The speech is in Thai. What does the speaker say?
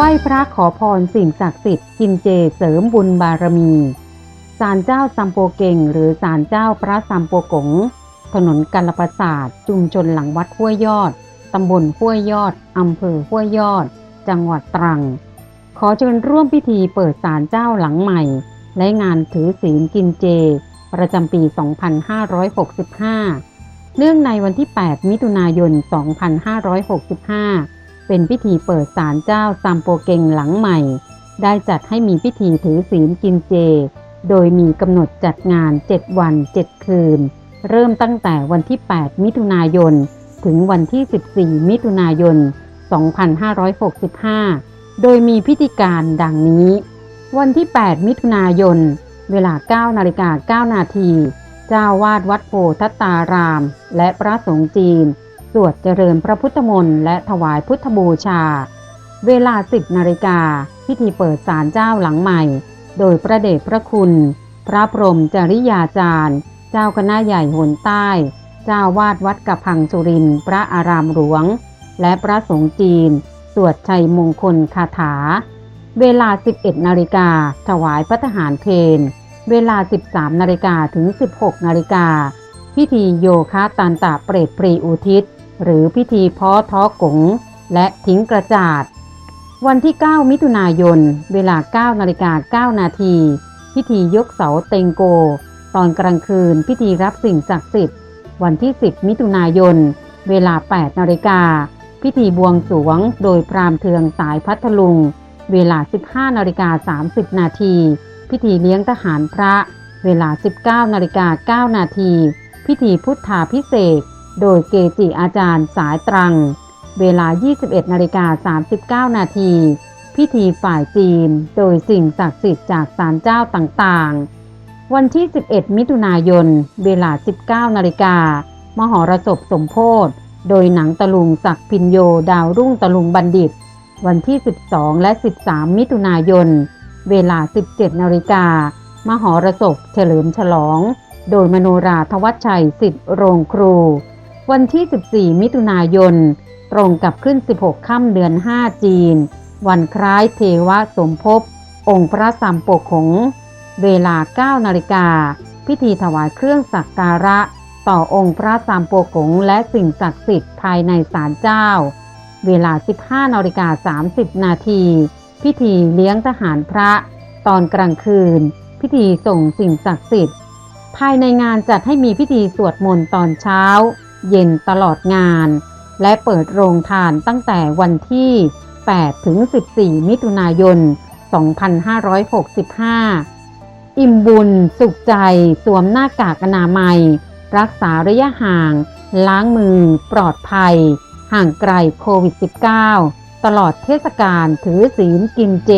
ไหว้พระขอพรสิ่งศักดิ์สิทธิ์กินเจเสริมบุญบารมีศาลเจ้าซัมโปเก่ง หรือศาลเจ้าพระซัมโปกง ถนนกัลประสาทจุมชนหลังวัดห้วยยอด ตำบลห้วยยอด อำเภอห้วยยอด จังหวัดตรัง ขอเชิญร่วมพิธีเปิดศาลเจ้าหลังใหม่ และงานถือศีลกินเจ ประจำปี 2565 เนื่องในวันที่ 8 มิถุนายน 2565 เป็นพิธีเปิดศาลเจ้าซัมโปเกงหลังใหม่ ได้จัดให้มีพิธีถือศีลกินเจ โดยมีกำหนดจัดงาน 7 วัน 7 คืน เริ่มตั้งแต่วันที่ 8 มิถุนายน ถึงวันที่ 14 มิถุนายน 2565 โดยมีพิธีการดังนี้ วันที่ 8 มิถุนายน เวลา 9 นาฬิกา 9 นาที เจ้าวาดวัดโพทัตตาราม และพระสงฆ์จีน สวดเจริญพระพุทธมนต์และถวายพุทธบูชา เวลา10นาฬิกาพิธีเปิดศาลเจ้าหลังใหม่ โดยพระเดชพระคุณ พระพรหมจริยาจารย์ เจ้าคณะใหญ่หนใต้ เจ้าวาดวัดกระพังสุรินพระอารามหลวง และพระสงฆ์จีน สวดชัยมงคลคาถา เวลา 11นาฬิกาถวายพระทหารเพลเวลา 13นาฬิกาถึง 16นาฬิกาพิธีโยคะตันตะเปรตปรีอุทิศ หรือพิธีเพาะท้อกงและทิ้งกระจาด วันที่ 9 มิถุนายน เวลา 9 นาฬิกา 9 นาที พิธียกเสาเตงโก ตอนกลางคืนพิธีรับสิ่งศักดิ์สิทธิ์ วันที่ 10 มิถุนายน เวลา 8 นาฬิกา พิธีบวงสรวงโดยพราหมณ์เทืองสายพัทลุง เวลา 15 นาฬิกา 30 นาที พิธีเลี้ยงทหารพระ เวลา 19 นาฬิกา 9 นาที พิธีพุทธาพิเศษ โดยเกจิอาจารย์สายตรัง เวลา 21นาฬิกา39 นาที พิธีฝ่ายจีน โดยสิ่งศักดิ์สิทธิ์จากศาลเจ้าต่างๆ วันที่ 11 มิถุนายน เวลา 19 นาฬิกามหรสพสมโพธโดยหนังตะลุงศักดิ์พินโยดาวรุ่งตะลุงบัณฑิต วันที่ 12 และ 13 มิถุนายน เวลา 17 นาฬิกามหรสพเฉลิมฉลอง โดยมโนราทวัชชัยสิทธิ์โรงครู วันที่ 14 มิถุนายน ตรงกับขึ้น 16 ค่ำเดือน 5 จีน วันคล้ายเทวสมภพ องค์พระสัมปกขง เวลา 9 นาฬิกา พิธีถวายเครื่องสักการะ ต่อองค์พระสัมปกขงและสิ่งศักดิ์สิทธิ์ภายในศาลเจ้า เวลา 15 นาฬิกา 30 นาที พิธีเลี้ยงทหารพระ ตอนกลางคืน พิธีส่งสิ่งศักดิ์สิทธิ์ ภายในงานจัดให้มีพิธีสวดมนต์ตอนเช้า เย็นตลอดงาน และเปิดโรงทานตั้งแต่วันที่ 8 ถึง 14 มิถุนายน 2565 อิ่มบุญ สุขใจ สวมหน้ากากอนามัย รักษาระยะห่าง ล้างมือ ปลอดภัย ห่างไกลโควิด -19 ตลอดเทศกาลถือศีลกินเจ